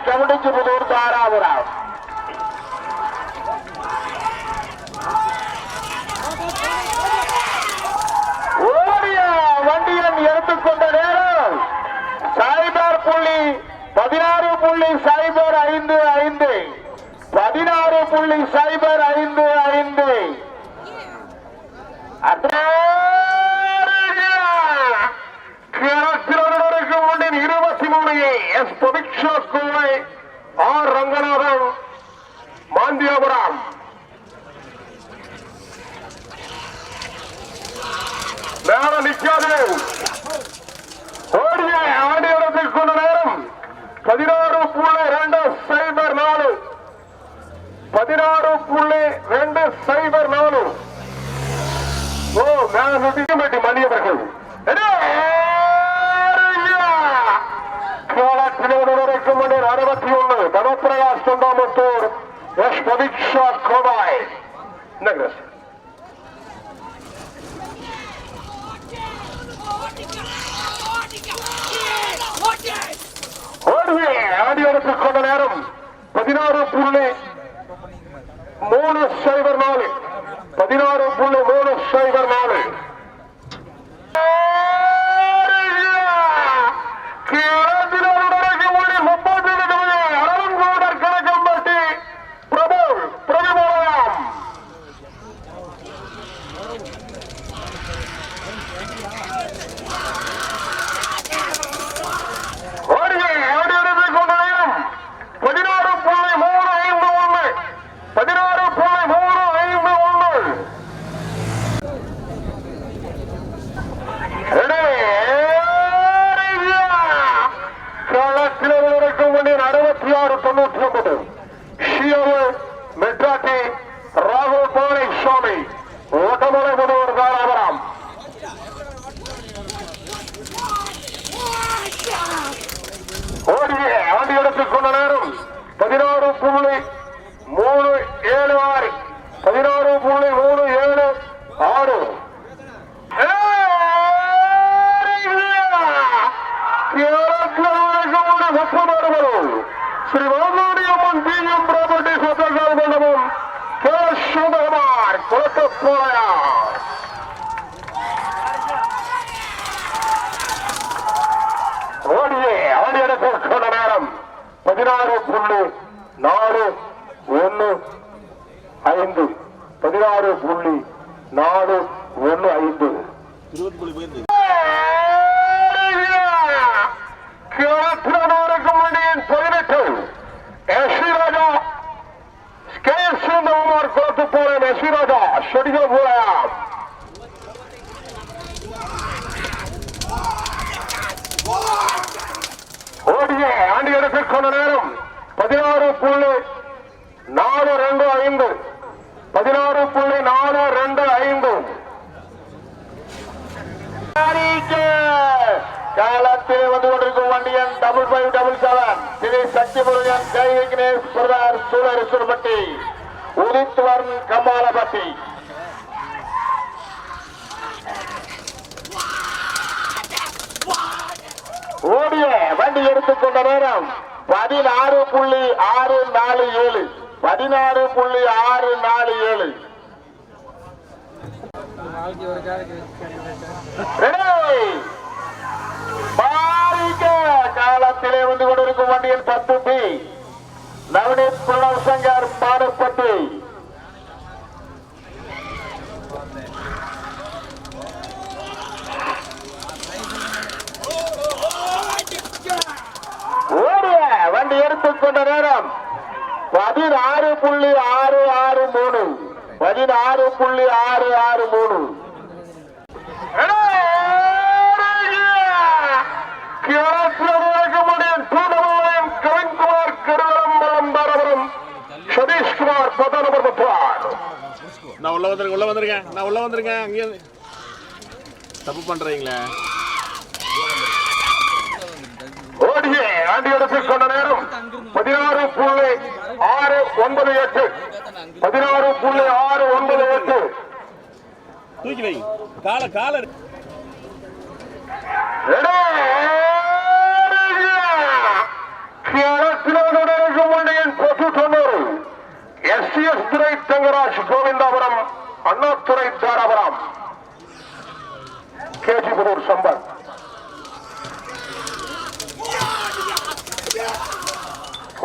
பிரகாஷ் கமிட்டிச்சு புதூர் தாராபுரம் ஓடிய வண்டியின் எடுத்துக்கொண்ட நேரம் சைபர் புள்ளி பதினாறு புள்ளி சைபர் ஐந்து ஐந்து பதினாறு புள்ளி சைபர் ஐந்து ஐந்து இருபத்தி மூணு எஸ் பிரதீக்ஷா கோவை ஆர் ரங்கநாதன் மாந்தியாபுரம் நேரம் நிற்காது ஓடிய ஆடியோரத்தில் கொண்ட நேரம் பதினாறு புள்ளி ரெண்டு சைபர் நாலு பதினாறு புள்ளி ரெண்டு சைபர் நாலு. ஓ மேலி மணியவர்கள் வரைக்கும் மணி அறுபத்தி ஒன்று தனப்பிரகாஷ் தொண்டாமுத்தூர் எஸ் பரீட்சா கோபாய். என்னங்க ஓடுவே நேரம் பதினாறு புள்ளி மூணு சைபர் நாலு. பதினாறு புள்ளி மூணு சைபர் நாலு பிரபு பிரதிபலம் ஓடியே ஓடியதை கொண்ட நேரம் பதினாறு புள்ளி மூணு ஐந்து ஒன்று பதினாறு புள்ளி மூணு ஐந்து ஒன்று அறுபத்தி ஆறு தொண்ணூற்றி ஒன்பது ஷியோவு மெட்ராட்டி ராகுல் பவனை சுவாமி ஓட்டமலை முதல்வர் தாராபுரம் ஓடிய ஆண்டி எடுத்துக் கொண்டனர் நேரம் பதினாறு புள்ளி மூணு ஏழு ஆறு பதினாறு புள்ளி மூணு ஏழு ஆறு ஸ்ரீ வாதாடியம்மன் பிஎம் ப்ராப்பர்ட்டி சத்தகால் மண்டபம் கே சுந்தரமார் குளத்தப்பாளையார் ஓடியே ஆடியடத்தில் சொன்ன நேரம் பதினாறு புள்ளி நாலு ஒன்று ஐந்து. பதினாறு புள்ளி நாலு ஒன்று ஐந்து. இருபது மணியின் பதினெட்டு எஸ்வி கே குளத்து போறேன் எஸ்வி செடிகள் போலாம் ஓடிய ஆண்டி எடுத்துக் கொண்ட நேரம் பதினாறு புள்ளி நாலு ரெண்டு ஐந்து பதினாறு புள்ளி நாலு ரெண்டு ஐந்து காலத்தில் வந்து கொண்டிருக்கும் வண்டியன் double five double seven Thiru Sakthi Murugan கை சர்தார் பிரதார் சூழரிசுர்பட்டி உதித்வர்ன் கமாலபட்டி ஓடிய வண்டி எடுத்துக்கொண்ட நேரம் பதினாறு புள்ளி ஆறு நாலு ஏழு. பதினாறு புள்ளி ஆறு நாலு ஏழு. காலத்திலே வந்து கொண்டிருக்கும் வண்டியில் பத்து பி. நவநீத் பிரணவ் சங்கர் பாடப்பட்டு ஓடிய வண்டி எடுத்துக்கொண்ட நேரம் பதினாறு புள்ளி ஆறு ஆறு மூணு. பதினாறு புள்ளி ஆறு ஆறு மூணு. நான் உள்ள வந்துருக்கேன் உள்ள வந்திருக்கேன் நான் உள்ள வந்திருக்கேன் அங்கேயே தப்பு பண்றீங்களே. ஓடிய ஆண்டி எடுத்துக் கொண்ட நேரம். பதினாறு புள்ளி ஆறு ஒன்பது எட்டு. பதினாறு புள்ளி ஆறு ஒன்பது எட்டு. தூக்கி வை. கால கால கிழக்கில் சிஎஸ் துரை தங்கராஜ் கோவிந்தாபுரம் அண்ணாதுரை தாராபுரம் கேஜி புதூர் சம்பத்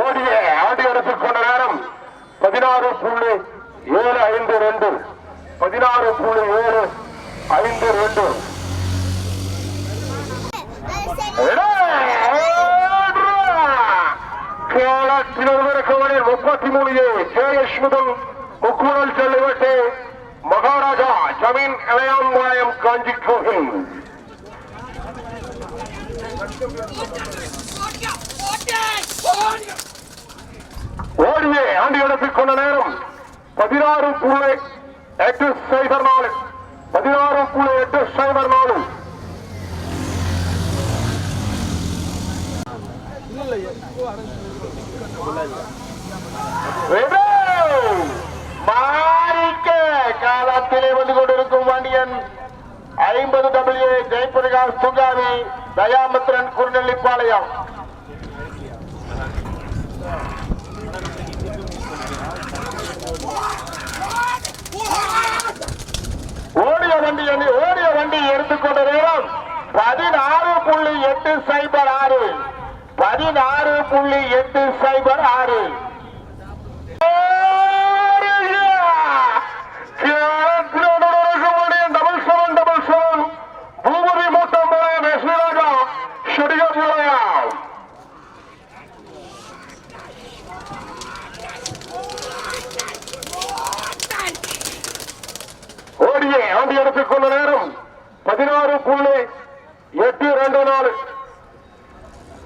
ஓடிய ஆடி எடுத்துக் கொண்ட நேரம் பதினாறு புள்ளி ஏழு ஐந்து ரெண்டு பதினாறு புள்ளி ஏழு ஐந்து ரெண்டு முப்பத்தி மூணு ஜேஎஸ் முதல் முக்கூடல் செல்லுவட்டு மகாராஜா ஜமீன் இளையாம்பாளையம் காஞ்சி கோவில் ஓடியே ஆண்டு எடுத்துக் கொண்ட நேரம் பதினாறு புள்ளி எட்டு சைபர் நாலு. பதினாறு புள்ளி எட்டு சைபர் நாலு. மாறிக்க காலத்திலே வந்து கொண்டிருக்கும் ஐம்பது டபிள்யூ ஜெயபிரகாஷ் துங்காவி தயாமித்ரன் குருநெல்லிப்பாளையம். ஓடிய வண்டி ஓடிய வண்டி எடுத்துக்கொண்ட நேரம் பதினாறு புள்ளி எட்டு சைபர் ஆறு. பதினாறு புள்ளி எட்டு சைபர் ஆறு double seven double seven Boopathi மூட்டம் வெஸ்வராஜா ஷடிகாபாளையம் ஓடியே ஆண்டி எடுத்துக் கொண்ட நேரம் பதினாறு புள்ளி எட்டு ரெண்டு நாலு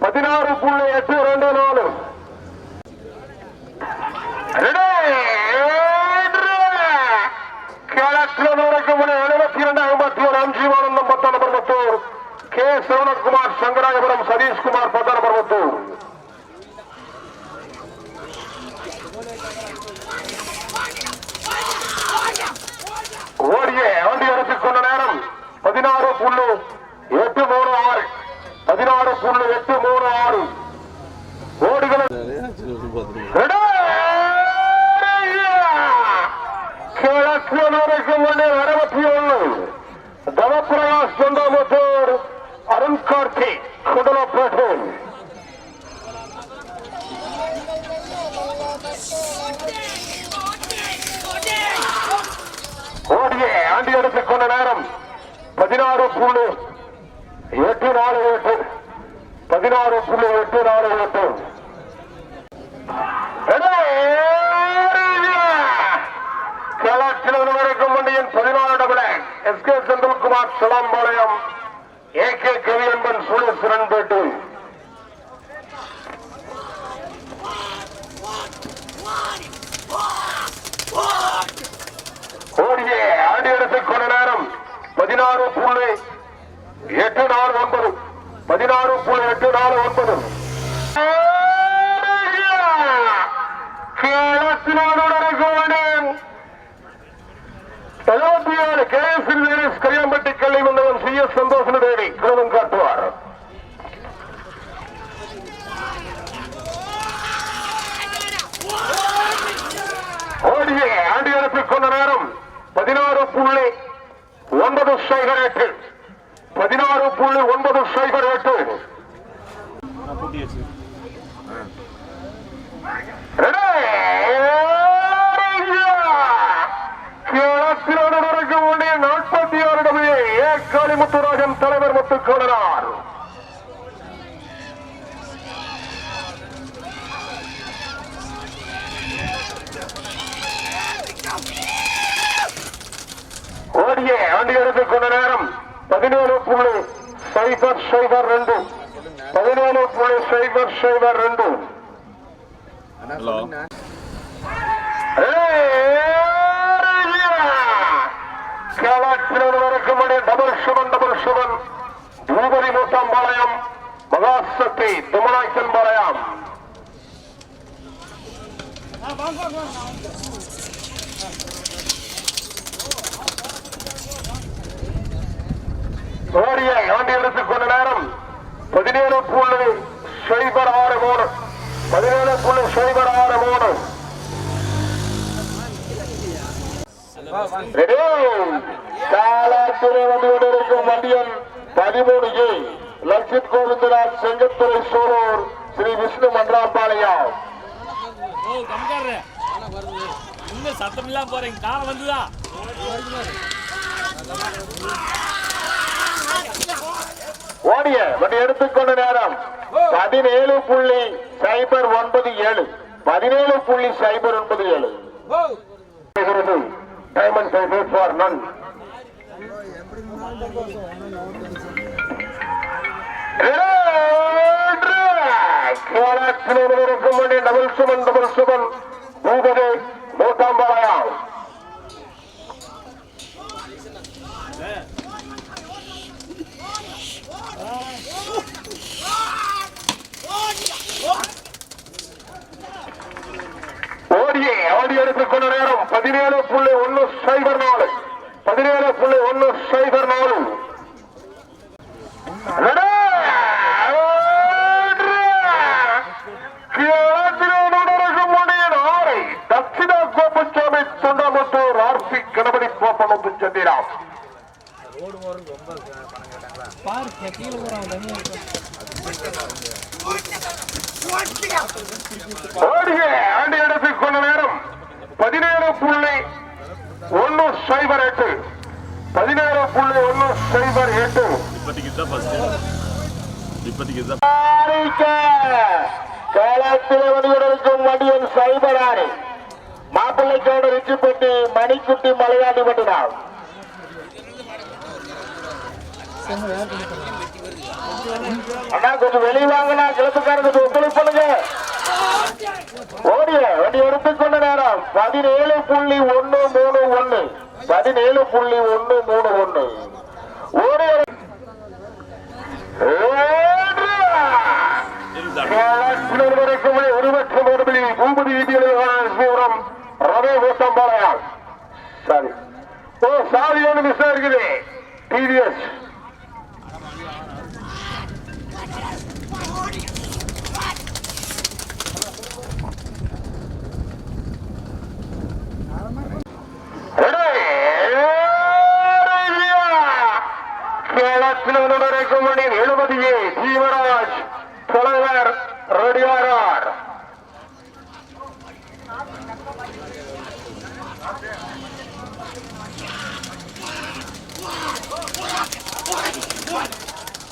பதினாறு புள்ளி எட்டு ரெண்டு நாலு எழுபத்தி இரண்டு ஐம்பத்தி அஞ்சீவானந்தம் பத்தாம் நம்பர் கே சரவணகுமார் சங்கராயபுரம் சதீஷ்குமார் பத்தாம் நம்பர் மத்தூர் ஆண்டி எடுத்துக் கொண்ட நேரம் பதினாறு புள்ளு எட்டு மூணு ஆறு பதினாறு புள்ளு எட்டு மூணு ஆறு ஓடுகளை கிழக்கு மணி அறுபத்தி ஒண்ணு தவப்பிரகாஷ் சொந்தமுத்தூர் அருண் கார்த்தி குடலப்பேட்டை. ஆண்டி எடுத்துக் கொண்ட நேரம் பதினாறு புள்ளி எட்டு நாலு எட்டு. பதினாறு புள்ளி எட்டு நாலு எட்டு கிழக்கில் வரைக்கும் வண்டியின் பதினாறு double S K Senthilkumar Silampalayam A K Kaviyanban Suleswaran bat ஓடிய ஆண்டி எடுத்துக் கொண்ட நேரம் பதினாறு புள்ளி எட்டு நாலு ஒன்பது. பதினாறு புள்ளி எட்டு நாலு ஒன்பது எழுபத்தி ஏழு கே எஸ் வீரஸ் கரியாம்பட்டி கல்வி மண்டலம் சி எஸ் சந்தோஷன தேவி குழுவம் காட்டுவார் ஓடிய ஆண்டி எடுத்துக் கொண்ட நேரம் பதினாறு புள்ளி ஒன்பது சைபர் எட்டு பதினாறு புள்ளி ஒன்பது சைபர் எட்டு நாற்பத்தி ஆறு டபிள்யூ ஏ காளிமுத்துராஜன் தலைவர் முத்துக்கோடனார் ஓடிய ஆண்டி எடுத்துக் கொண்ட நேரம் பதினேழு புள்ளி சைபர் சைபர் ரெண்டு. பதினேழு புள்ளி சைபர் சைபர் ரெண்டு. Hello. Double seven double seven Bhupathi மூட்டம் பாளையம் மகாசக்தி துமநாய்க்கன் பாளையம் ஓடியை ஆண்டி கொண்ட நேரம் பதினேழு புள்ளி சைபர் ஆறு மூணு பதினேழு புள்ளி சைபர் ஆறு மூணு ரெடி வந்து கொண்டிருக்கும் வண்டியன் பதிமூணு ஏ லட்சித் கோவிந்தராஜ் செங்கத்துறை சோழூர் ஸ்ரீ விஷ்ணு மன்றாம்பாளையம் சத்தம் இல்லாம போறீங்க? காலம் வந்துதா? ஓடிய வண்டி எடுத்துக்கொண்ட நேரம். பதினேழு புள்ளி சைபர் ஒன்பது ஏழு. பதினேழு புள்ளி சைபர் ஒன்பது ஏழு. டைமண்ட் சைக்கிள் ஃபார் நன் இருக்கும் டபுள் சுமன் டபுள் சுமன் பூபதி நூற்றாம்பாளையம் ஓடியே ஓடி நேரம் பதினேழு புள்ளி ஒன்னு சைபர் நாலு. பதினேழு புள்ளி ஒன்னு சைபர் நாலு. ஓடிய ஆண்டு நேரம் பதினேழு புள்ளி ஒன்னு சைபர் எட்டு. பதினேழு புள்ளி ஒன்னு சைபர் எட்டு. இப்போதைக்கு இதுதான் ஃபர்ஸ்ட் சைபர் ஆறு மாப்பிள்ளைக்கோடு ரிச்சிப்பட்டி மணிக்குட்டி மலையாண்டி பட்டினார் அண்ணா கொஞ்சம் வெளியே வாங்கினா கிளப்புக்காரங்க ஒத்துழைப்பு பண்ணுங்க. ஓடிய வண்டி எடுத்துக்கொண்ட நேரம். பதினேழு புள்ளி ஒன்னு மூணு ஒன்னு. பதினேழு புள்ளி ஒன்னு மூணு ஒன்னு. ஓடிய ஒருபட்சம் ஒருபடி பூபதி வீதியிலும் ரவி சரி ஓ சாதி ஒன்று மிஸ் இருக்குது டிவிஎஸ்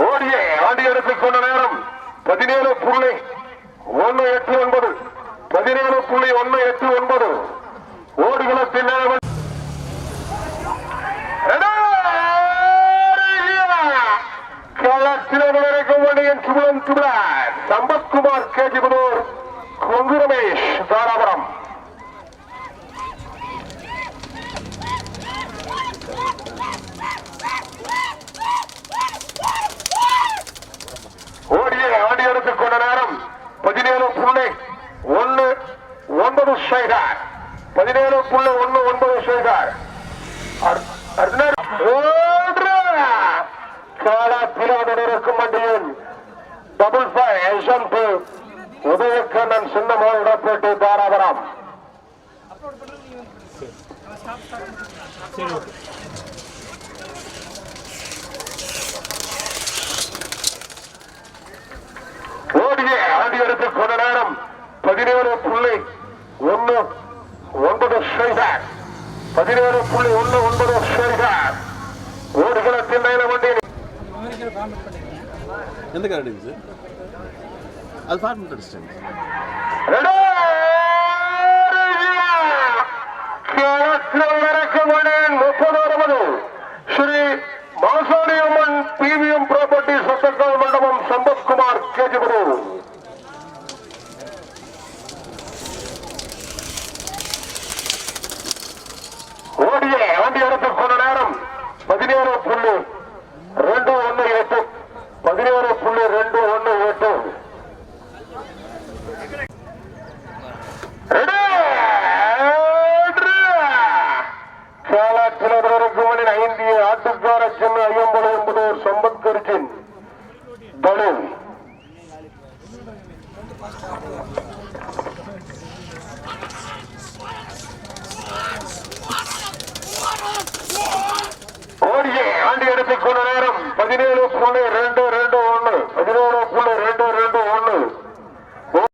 ஓடிய ஆண்டி எடுத்துக் கொண்ட நேரம் பதினேழு புள்ளி ஒன்னு எட்டு ஒன்பது. பதினேழு புள்ளி ஒன்னு எட்டு ஒன்பது. ஓடுகளத்தின் நேரம் சுபலம் சுபலான் சம்பத்குமார் கேஜிபுதூர் கொங்கு ரமேஷ் தாராபுரம் ஓடிய ஆடி எடுத்துக் கொண்ட நேரம் பதினேழு புள்ளி ஒன்னு ஒன்பது சைகார் பதினேழு புள்ளி ஒன்னு ஒன்பது சைகார் காலாத்திராதனருக்கும் வண்டியில் டபுள் ஃபைவ் எஸ்எம்பி உதயக்கண்ணன் சின்னமோல் இடப்பேட்டு தாராபுரம் ஓடிய ஆடி எடுத்துக் கொண்ட நேரம் பதினேழு புள்ளி ஒன்னு ஒன்பது சைகார் பதினேழு புள்ளி ஒன்னு ஒன்பது வண்டி. எந்த கார் அடிக்குது? அது ஃபார்ம் டிஸ்டன்ஸ்